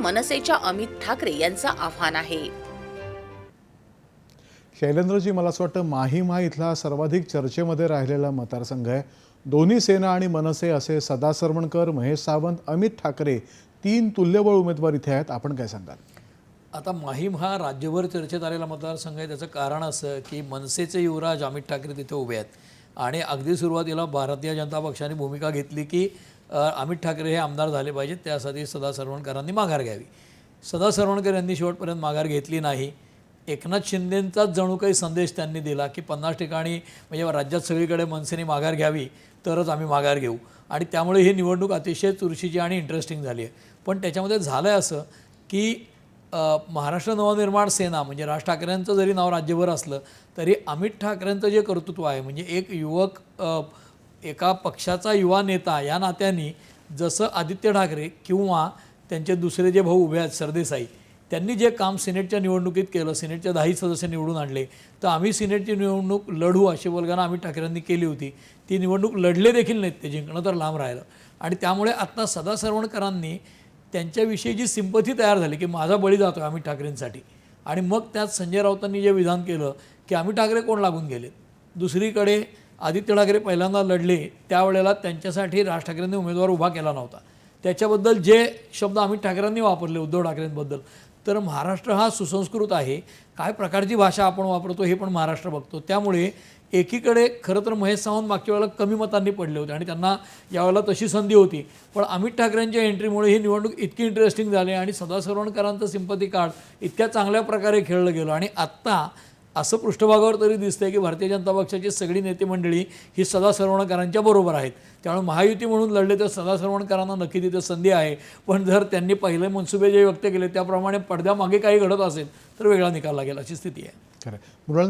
मनसेच्या अमित ठाकरे यांचं आव्हान आहे. शैलेंद्रजी मला असं वाटतं माहीमा इथला सर्वाधिक चर्चेमध्ये राहिलेला मतदारसंघ आहे. दोन्ही सेना आणि मनसे असे सदा सरवणकर महेश सावंत अमित ठाकरे तीन तुल्यबळ उमेदवार इथे आहेत. आपण काय सांगाल? आता माहीम हा राज्यभर चर्चेत आलेला मतदारसंघ आहे. त्याचं कारण असं की मनसेचे युवराज अमित ठाकरे तिथे उभे आहेत. आणि अगदी सुरुवातीला भारतीय जनता पक्षाने भूमिका घेतली की अमित ठाकरे हे आमदार झाले पाहिजेत त्यासाठी सदा सरवणकरांनी माघार घ्यावी. सदा सरवणकर यांनी शेवटपर्यंत माघार घेतली नाही. एकनाथ शिंदेंचाच जणू काही संदेश त्यांनी दिला की पन्नास ठिकाणी म्हणजे राज्यात सगळीकडे मनसेने माघार घ्यावी तरच आम्ही माघार घेऊ. आणि त्यामुळे ही निवडणूक अतिशय चुरशीची आणि इंटरेस्टिंग झाली आहे. पण त्याच्यामध्ये झालं आहे असं की महाराष्ट्र नवनिर्माण सेना म्हणजे राज ठाकरेंचं जरी नाव राज्यभर असलं तरी अमित ठाकरेंचं जे कर्तृत्व आहे म्हणजे एक युवक एका पक्षाचा युवा नेता या नात्याने जसं आदित्य ठाकरे किंवा त्यांचे दुसरे जे भाऊ उभे आहेत सरदेसाई त्यांनी जे काम सिनेटच्या निवडणुकीत केलं सिनेटच्या दहाही सदस्य निवडून आणले तर आम्ही सिनेटची निवडणूक लढू अशी बोलगाना आम्ही ठाकरेंनी केली होती. ती निवडणूक लढले देखील नाहीत ते जिंकणं तर लांब राहिलं. आणि त्यामुळे आत्ता सदा सरवणकरांनी त्यांच्याविषयी जी सिंपथी तयार झाली की माझा बळी जातो आहे आम्ही ठाकरेंसाठी. आणि मग त्यात संजय राऊतांनी जे विधान केलं की आम्ही ठाकरे कोण लागून गेलेत? दुसरीकडे आदित्य ठाकरे पहिल्यांदा लढले त्यावेळेला त्यांच्यासाठी राज ठाकरेंनी उमेदवार उभा केला नव्हता. त्याच्याबद्दल जे शब्द अमित ठाकरेंनी वापरले उद्धव ठाकरेंबद्दल तर महाराष्ट्र हा सुसंस्कृत आहे. काय प्रकारची भाषा आपण वापरतो हे पण महाराष्ट्र बघतो. त्यामुळे एकीकडे खरं तर महेश सावंत मागच्या वेळेला कमी मतांनी पडले होते आणि त्यांना यावेळेला तशी संधी होती. पण अमित ठाकरेंच्या एंट्रीमुळे ही निवडणूक इतकी इंटरेस्टिंग झाली आणि सदा सरवणकरांचं सिंपती कार्ड इतक्या चांगल्या प्रकारे खेळलं गेलं आणि आत्ता असं पृष्ठभागावर तरी दिसतंय की भारतीय जनता पक्षाची सगळी नेते मंडळी ही सदा सरवणकरांच्या बरोबर आहेत. त्यामुळे महायुती म्हणून लढले तर सदा सरवणकरांना नक्की तिथे संधी आहे. पण जर त्यांनी पहिले मनसुबे जे व्यक्त केले त्याप्रमाणे पडद्यामागे काही घडत असेल तर वेगळा निकाल लागेल अशी स्थिती आहे. खरं